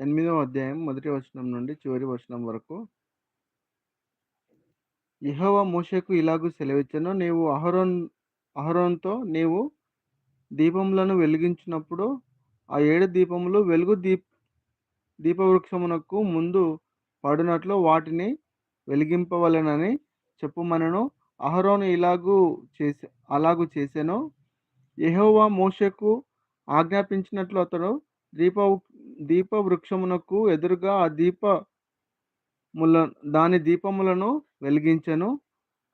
ఎనిమిదవ అధ్యాయం మొదటి వచనం నుండి చివరి వచనం వరకు. యహోవ మోషకు ఇలాగు సెలవిచ్చను నీవు అహరోన్ అహరోన్తో నీవు దీపములను వెలిగించినప్పుడు ఆ ఏడు దీపములు వెలుగు దీప్ దీపవృక్షమునకు ముందు పడినట్లు వాటిని వెలిగింపవలెనని చెప్పుమనను. అహరోను ఇలాగు చేసే అలాగు చేశాను యహోవా మోషకు ఆజ్ఞాపించినట్లు అతడు దీప దీప వృక్షమునకు ఎదురుగా ఆ దీప ముల దాని దీపములను వెలిగించెను.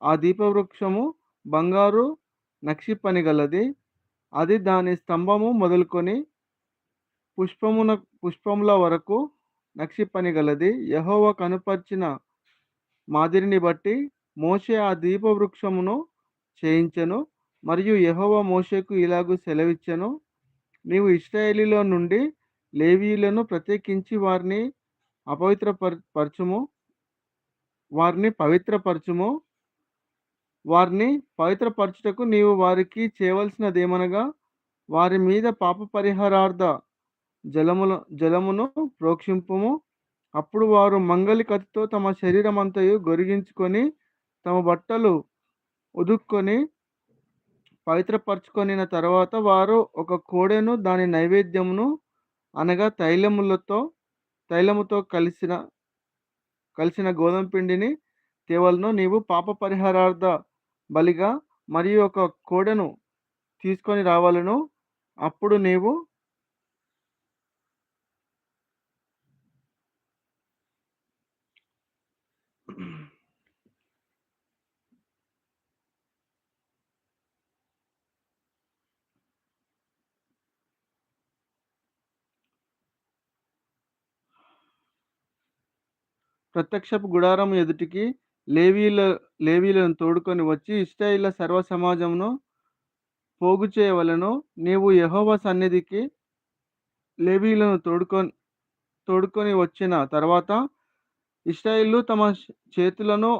ఆ దీపవృక్షము బంగారు నక్షి పని గలది అది దాని స్తంభము మొదలుకొని పుష్పమున పుష్పముల వరకు నక్షి పని గలది యహోవ కనుపర్చిన మాదిరిని బట్టి మోషే ఆ దీపవృక్షమును చేయించెను. మరియు యహోవ మోషేకు ఇలాగూ సెలవిచ్చెను. నీవు ఇస్రాయేలీలో నుండి లేవీయులను ప్రత్యేకించి వారిని అపవిత్ర పరచుము వారిని పవిత్రపరచుము. వారిని పవిత్రపరచుటకు నీవు వారికి చేయవలసినదేమనగా వారి మీద పాప పరిహారార్థ జలముల జలమును ప్రోక్షింపుము. అప్పుడు వారు మంగలి కత్తితో తమ శరీరమంతయు గొరిగించుకొని తమ బట్టలు ఉదుక్కొని పవిత్రపరచుకొనిన తర్వాత వారు ఒక కోడెను దాని నైవేద్యమును అనగా తైలములతో తైలముతో కలిసిన కలిసిన గోధుమ పిండిని తేవలను నీవు పాప పరిహారార్థ బలిగా మరియు ఒక కోడెను తీసుకొని రావాలను. అప్పుడు నీవు ప్రత్యక్షపు గుడారం ఎదుటికి లేవీల లేవీలను తోడుకొని వచ్చి ఇస్రాయేళ్ళ సర్వ సమాజమును పోగు చేయవలను. నీవు యహోవ సన్నిధికి లేవీలను తోడుకొని తోడుకొని వచ్చిన తర్వాత ఇస్రాయేళ్ళు తమ చేతులను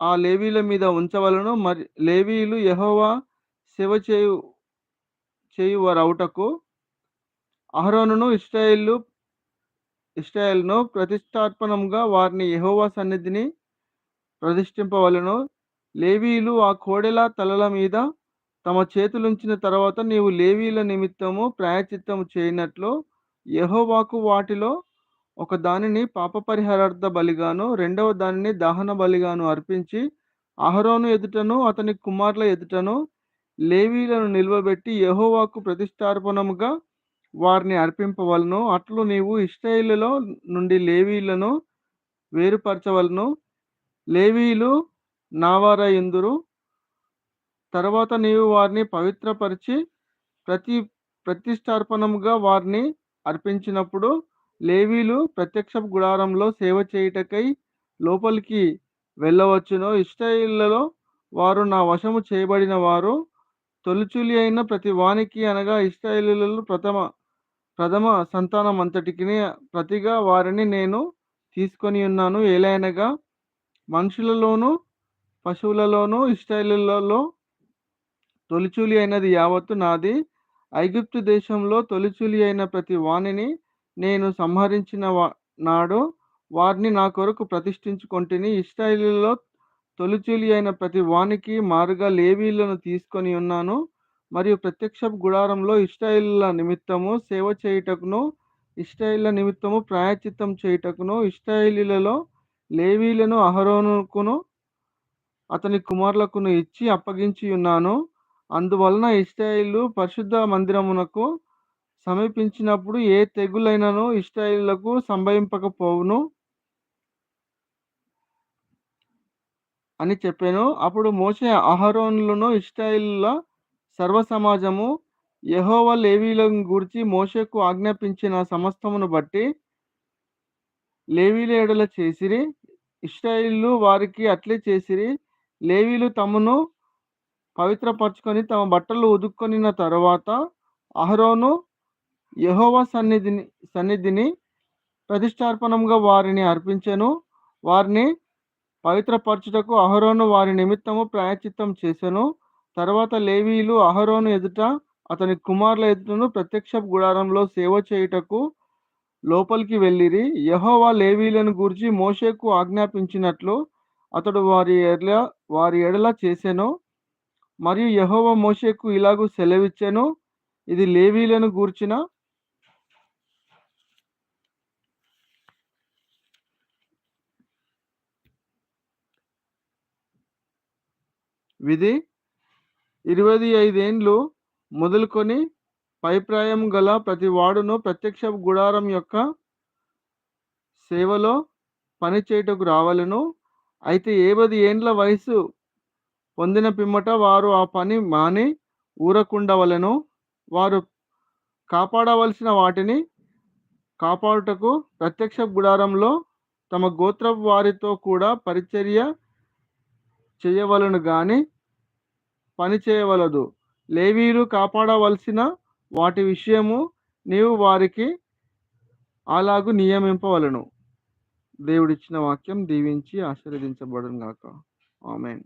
ఆ లేవీల మీద ఉంచవలను. మరి లేవీలు యహోవా సేవ చేయు చేయువరవుటకు అహరోనును ఇస్రాయేళ్ళు ఇస్రాయేల్ను ప్రతిష్టార్పణంగా వారిని యహోవా సన్నిధిని ప్రతిష్ఠింపవలను. లేవీలు ఆ కోడెల తలల మీద తమ చేతులుంచిన తర్వాత నీవు లేవీల నిమిత్తము ప్రాయచిత్తము చేయనట్లు యహోవాకు వాటిలో ఒక దానిని పాప పరిహారార్థ బలిగాను రెండవ దానిని దహన బలిగాను అర్పించి అహరోను ఎదుటను అతని కుమారుల ఎదుటను లేవీలను నిల్వబెట్టి యహోవాకు ప్రతిష్టార్పణముగా వారిని అర్పింపవలను. అట్లు నీవు ఇస్రాయేలులో నుండి లేవీలను వేరుపరచవలను. లేవీలు నావారయుందురు. తర్వాత నీవు వారిని పవిత్రపరిచి ప్రతి ప్రతిష్టార్పణముగా వారిని అర్పించినప్పుడు లేవీలు ప్రత్యక్ష గుడారంలో సేవ చేయుటకై లోపలికి వెళ్ళవచ్చును. ఇస్రాయేళ్ళలో వారు నా వశము చేయబడిన వారు తొలిచులి అయిన ప్రతి వానికి అనగా ఇస్రాయేలులలో ప్రథమ ప్రథమ సంతానం అంతటికి ప్రతిగా వారిని నేను తీసుకొని ఉన్నాను. ఏలైనగా మనుషులలోనూ పశువులలోనూ ఇస్రాయేలులలో తొలిచూలి అయినది యావత్తు నాది. ఐగుప్తు దేశంలో తొలిచూలి అయిన ప్రతి వాణిని నేను సంహరించిన నాడు వారిని నా కొరకు ప్రతిష్ఠించుకొంటిని. ఇస్రాయేలులో తొలిచూలి అయిన ప్రతి వానికి మారుగా లేవీలను తీసుకొని ఉన్నాను. మరియు ప్రత్యక్ష గుడారంలో ఇస్రాయేళ్ళ నిమిత్తము సేవ చేయుటకును ఇష్టాయిల నిమిత్తము ప్రాయచిత్తం చేయుటకును ఇస్రాయేలీలలో లేవీలను అహరోనుకును అతని కుమారులకును ఇచ్చి అప్పగించి ఉన్నాను. అందువలన ఇష్టాయిలు పరిశుద్ధ మందిరమునకు సమీపించినప్పుడు ఏ తెగులైనను ఇష్టాయిలకు సంభవింపకపోవును అని చెప్పాను. అప్పుడు మోసే అహరోన్లను ఇస్రాయేళ్ళ సర్వ సమాజము యహోవ లేవీలను గూర్చి మోషకు ఆజ్ఞాపించిన సమస్తమును బట్టి లేవీలేడల చేసిరి ఇస్రాయిల్లు వారికి అట్లే చేసిరి లేవీలు తమను పవిత్రపరచుకొని తమ బట్టలు ఉదుక్కొనిన తర్వాత అహరోను యహోవ సన్నిధిని సన్నిధిని ప్రతిష్టార్పణంగా వారిని అర్పించెను. వారిని పవిత్రపరచుటకు అహరోను వారి నిమిత్తము ప్రాయచిత్తం చేసెను. తర్వాత లేవీలు అహరోను ఎదుట అతని కుమారుల ఎదుటను ప్రత్యక్ష గుడారంలో సేవ చేయుటకు లోపలికి వెళ్ళిరి. యహోవా లేవీలను గూర్చి మోషేకు ఆజ్ఞాపించినట్లు అతడు వారి ఎడల వారి ఎడల చేసెను. మరియు యహోవా మోషేకు ఇలాగూ సెలవిచ్చెను. ఇది లేవీలను గూర్చిన విధి. ఇరవై ఐదేండ్లు మొదలుకొని పైప్రాయం గల ప్రతి వాడును ప్రత్యక్ష గుడారం యొక్క సేవలో పనిచేయటకు రావాలను. రావలెను అయితే ఏబది ఏండ్ల వయసు పొందిన పిమ్మట వారు ఆ పని మాని ఊరకుండవలెను. వారు కాపాడవలసిన వాటిని కాపాడుటకు ప్రత్యక్ష గుడారంలో తమ గోత్ర వారితో కూడా పరిచర్య చేయవలెను కానీ పని చేయవలదు. లేవీయులు కాపాడవలసిన వాటి విషయము నీవు వారికి అలాగు నియమింపవలను. దేవుడిచ్చిన వాక్యం దీవించి ఆశీర్వదించబడును గాక ఆమెన్.